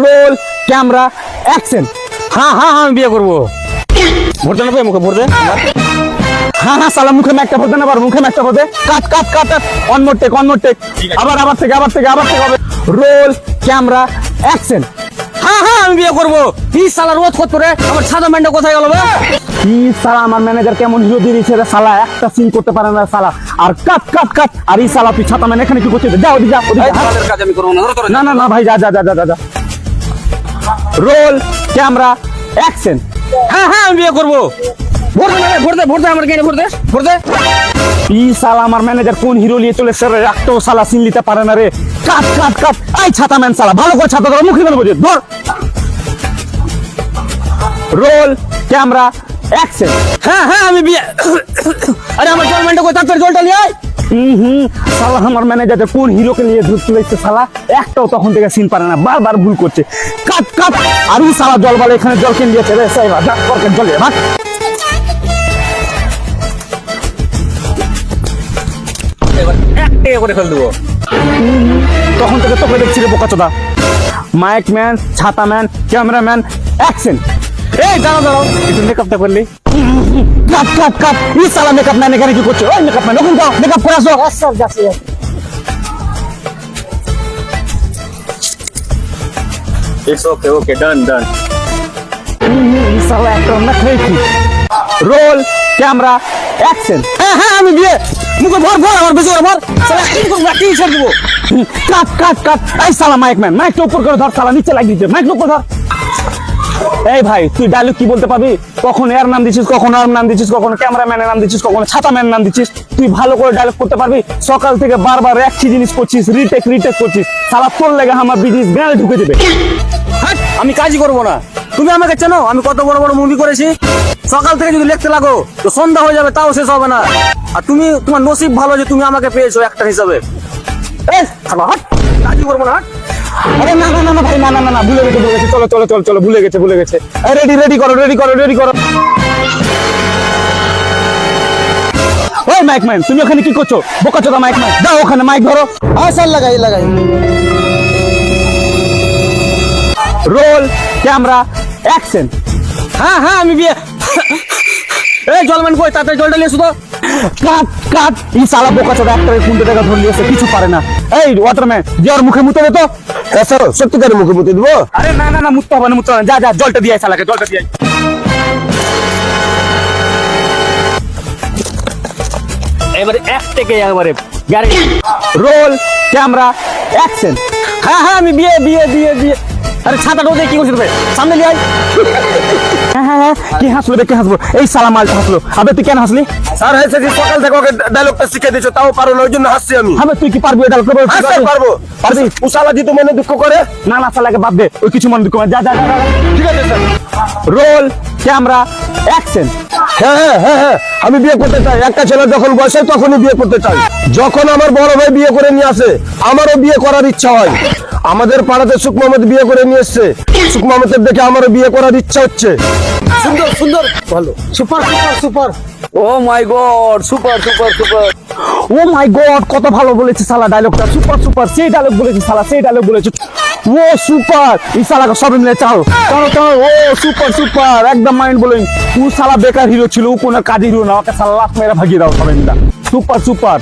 Role camera action. হ্যাঁ হ্যাঁ হ্যাঁ আমি বিয়ে করব। ভরতে নেবে মুখে ভরতে হ্যাঁ হ্যাঁ সালা মুখে একটা ভরতে না পার মুখে একটা ভরতে cut cut cut cut. One more take one more take আবার আবার থেকে আবার থেকে আবার থেকে হবে। Roll camera action. হ্যাঁ হ্যাঁ আমি বিয়ে করব। কি সালা রোজ খত করে আমার সাদা ম্যান্ডা কোথায় গেল কি সালা আমার ম্যানেজার কেমন হিরো দিয়ে দিয়েছে রে সালা? একটা সিন করতে পারে না সালা। আর কাট কাট কাট। আর এই সালা তুই ছাতা ম্যান এখানে কি করছিস? যা ওদিকে যা ওদিকে। কাজ আমি করব না। না না না ভাই যা যা যা যা যা যা। রোল ক্যামেরা অ্যাকশন হ্যাঁ হ্যাঁ আমি বিয়ে করব। আমার কেন ই আমার ম্যানেজার কোন হিরো নিয়ে চলে স্যার একটাও সালা সিন নিতে পারে না রে। কাট কাট কাট। এই ছাতা ম্যান সালা ভালো করে ছাতা ধর মুখে ধর। রোল ক্যামেরা অ্যাকশন হ্যাঁ হ্যাঁ আমি বিয়ে আরে আমার কোথায় জলটা নিয়ে আয়। হুম হুম সালা আমার ম্যানেজার কোন হিরোকে নিয়ে ধরতে লাগছে সালা একটাও তখন থেকে সিন পারে না বারবার ভুল করছে। কাট কাট। আর সালা জল বলে এখানে জল কেন দিয়েছে রে সাইবা যা করকে জলে ভাগ করে ফেল দেবো। তখন থেকে তোকে দেখছি রে বোকাচোদা মাইক ম্যান ছাতা ম্যান ক্যামেরাম্যান অ্যাকশন এই দাঁড়াও দাঁড়াও একটু মেকআপটা করলি কাট কাট কাট ই সালা মেকআপ ম্যান এখানে কি করছে ওই মেকআপ ম্যান ওখানে যাও মেকআপ করে আসো স্যার যাচ্ছি ইটস ওকে ওকে ডান ডান ই সালা একটা রান্না খেয়েছি রোল ক্যামেরা অ্যাকশন হ্যাঁ হ্যাঁ আমি বিয়ে মুখে ভর ভর আমার বেশি ভর সালা কি করব কি ছেড়ে দেবো কাট কাট কাট এই সালা মাইক ম্যান মাইকটা উপর করে ধর সালা নিচে লাগিয়ে দিচ্ছে মাইক উপর ধর এই ভাই তুই ডায়লগ কি বলতে পারবি? কখন এর নাম দিচ্ছিস কখন আর নাম দিচ্ছিস কখন ক্যামেরাম্যানের নাম দিচ্ছিস কখন ছাতা ম্যান নাম দিচ্ছিস তুই ভালো করে ডায়লগ করতে পারবি? সকাল থেকে বারবার একই জিনিস করছিস রিটেক রিটেক করছিস। সালা তোর লেগে আমার বিজনেস গায়ে ঢুকে দেবে। আমি কাজই করব না। তুমি আমাকে চেনো আমি কত বড় বড় মুভি করেছি। সকাল থেকে যদি লিখতে লাগো তো সন্ধ্যা হয়ে যাবে তাও শেষ হবে না। আর তুমি তোমার নসিব ভালো যে তুমি আমাকে পেয়েছ একটা হিসাবে। কাজই করব না। আরে না না না না ভাই না না না না ভুলে গেছে ভুলে গেছে। চলো চলো চলো চলো ভুলে গেছে ভুলে গেছে। রেডি রেডি করো রেডি করো রেডি করো। ওই মাইক ম্যান তুমি ওখানে কি করছ? বোকা চোদা মাইক ম্যান দাও ওখানে মাইক ধরো। স্যার লাগাই লাগাই। রোল ক্যামেরা অ্যাকশন হ্যাঁ হ্যাঁ আমি বিয়ে এই জলমান কই? তাতে জলটা নিয়ে শুধু কাট কাট এই সালা বোকা চোদা একটা কুন্টে টাকা ধরে নিয়েছে কিছু পারে না। এই ওয়াটারম্যান যে ওর মুখে মুতে দে তো। স্যার সত্যিকারের মুখে মুতে দিব। আরে না না না মুততে হবে না মুততে হবে যা যা জলটা দিয়ে শালাকে জলটা দিয়ে এবারে এক থেকে একবারে রোল ক্যামেরা অ্যাকশন হ্যাঁ হ্যাঁ আমি বিয়ে বিয়ে বিয়ে বিয়ে। আরে ছাতা ডোজে কি করছিস সামনে নিয়ে আয়। হ্যাঁ হ্যাঁ হ্যাঁ কি হাসলো কে কি হাসবো এই সালা মালটা হাসলো। আবে তুই কেন হাসলি? স্যার হয়েছে যে সকাল থেকে ওকে ডায়লগটা শিখে দিয়েছ তাও পারো না ওই জন্য হাসছি আমি। আবে তুই কি পারবি এটা করব পারব। পারব? পারবি উসালা জিতু মনে দুঃখ করে? না না সালাকে বাদ দে ওই কিছু মনে দুঃখ করে। যা, যা যা। ঠিক আছে স্যার। রোল ক্যামেরা অ্যাকশন হ্যাঁ হ্যাঁ হ্যাঁ হ্যাঁ। আমি বিয়ে করতে চাই। একটা ছেলে যখন বয়স তখনই বিয়ে করতে চাই। যখন আমার বড় ভাই বিয়ে করে নিয়ে আসে আমারও বিয়ে করার ইচ্ছা হয়। আমাদের পাড়াতে সুখ মোহাম্মদ বিয়ে করে নিয়ে এসছে। সুখ দেখে আমারও বিয়ে করার ইচ্ছা হচ্ছে। সুন্দর সুন্দর। ভালো। Super super super. Oh my god super super super. Oh my god কত ভালো বলেছে সালা ডায়লগটা সুপার সুপার সেই ডায়লগ বলেছে সালা সেই ডায়লগ বলেছে। Oh, super. এই সালাকে সবাই মিলে চাও। চলো চলো ও, সুপার সুপার। একদম মাইন্ড বলিং ও সালা বেকার হিরো ছিল, ও কোনো কাজের হিরো না। ওকে সালা লাখ মেরে ভাগিয়ে দাও সবাই মিলে। Super super.